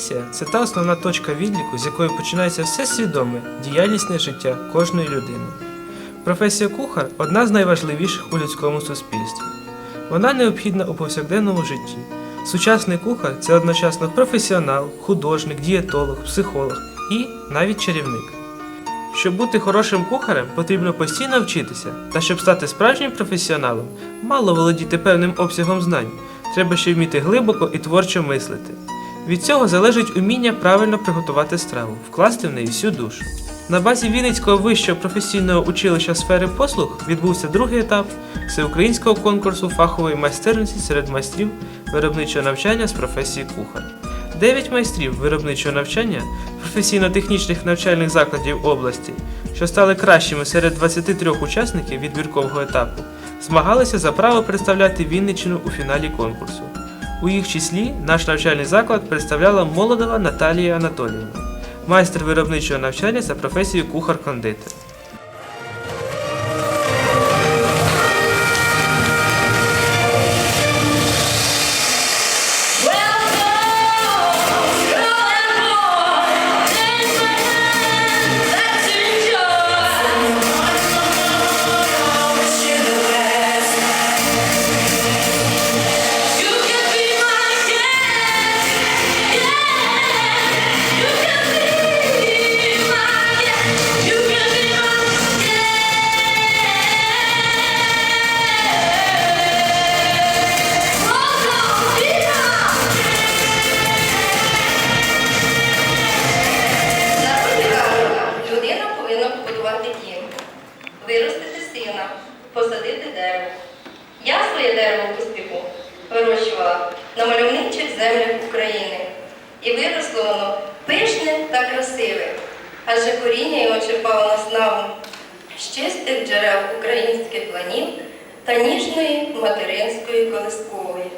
професія це та основна точка відліку, з якої починається все свідоме, діяльнісне життя кожної людини. Професія кухар одна з найважливіших у людському суспільстві. Вона необхідна у повсякденному житті. Сучасний кухар це одночасно професіонал, художник, дієтолог, психолог і навіть чарівник. Щоб бути хорошим кухарем, потрібно постійно вчитися, та щоб стати справжнім професіоналом, мало володіти певним обсягом знань, треба ще вміти глибоко і творчо мислити. Від цього залежить уміння правильно приготувати страву, вкласти в неї всю душу. На базі Вінницького вищого професійного училища сфери послуг відбувся другий етап всеукраїнського конкурсу фахової майстерності серед майстрів виробничого навчання з професії кухар. Дев'ять майстрів виробничого навчання професійно-технічних навчальних закладів області, що стали кращими серед 23 учасників відбіркового етапу, змагалися за право представляти Вінниччину у фіналі конкурсу. У їх числі наш навчальний заклад представляла Молодова Наталія Анатоліївна, майстер виробничого навчання за професією кухар-кондитер. Сина, посадити дерево. Я своє дерево успіху вирощувала на мальовничих землях України. І виросло воно пишне та красиве, адже коріння його черпало наснагу з чистих джерел українських планів та ніжної материнської колискової.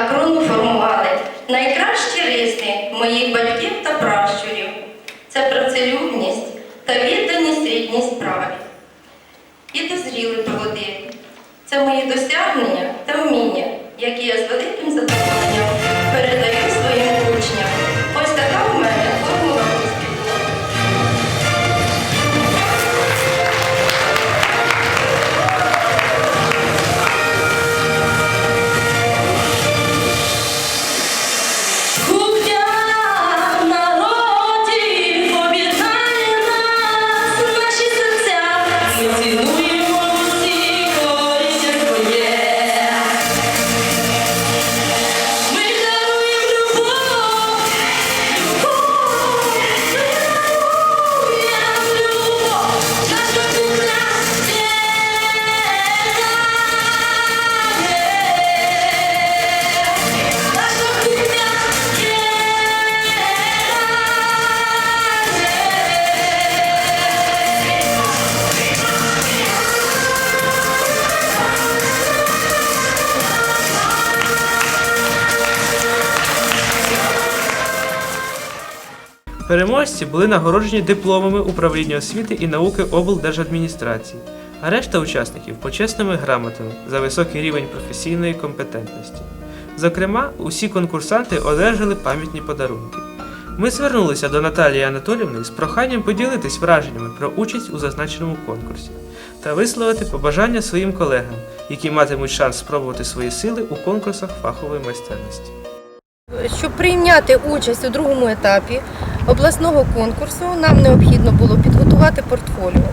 А формували найкращі риси моїх батьків та пращурів. Це працелюбність та відданість рідній справі. І дозріли плоди. Це мої досягнення та вміння, які я з великим задоволенням передаю Переможці були нагороджені дипломами управління освіти і науки облдержадміністрації, а решта учасників почесними грамотами за високий рівень професійної компетентності. Зокрема, усі конкурсанти одержали пам'ятні подарунки. Ми звернулися до Наталії Анатолівни з проханням поділитись враженнями про участь у зазначеному конкурсі та висловити побажання своїм колегам, які матимуть шанс спробувати свої сили у конкурсах фахової майстерності. Щоб прийняти участь у другому етапі обласного конкурсу, нам необхідно було підготувати портфоліо,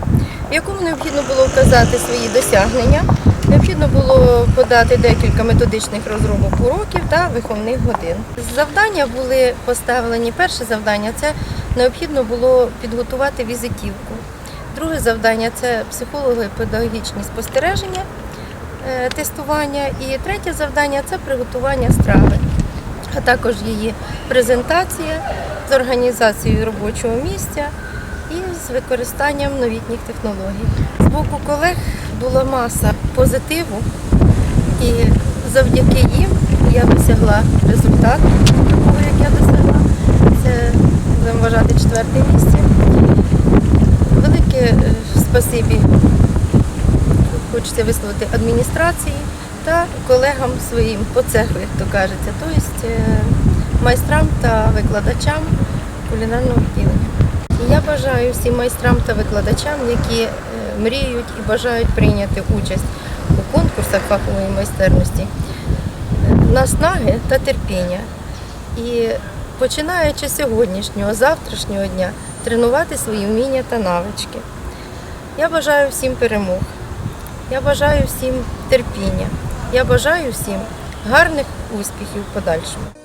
в якому необхідно було вказати свої досягнення Необхідно було подати декілька методичних розробок уроків та виховних годин. Завдання були поставлені. Перше завдання це необхідно було підготувати візитівку. Друге завдання це психолого-педагогічні спостереження, е, тестування. І третє завдання це приготування страви, а також її презентація з організацією робочого місця і з використанням новітніх технологій. З боку колег була маса позитиву, і завдяки їм я досягла результату, такого, як я досягла. Це будемо вважати четверте місце. Велике е, спасибі хочеться висловити адміністрації та колегам своїм по цеху, як то кажеться, тобто е, майстрам та викладачам кулінарного відділення. Я бажаю всім майстрам та викладачам, які е, мріють і бажають прийняти участь у конкурсах фахової майстерності, е, наснаги та терпіння. І починаючи з сьогоднішнього, завтрашнього дня, тренувати свої вміння та навички. Я бажаю всім перемог. Я бажаю всім терпіння. Я бажаю всім гарних успіхів в подальшому.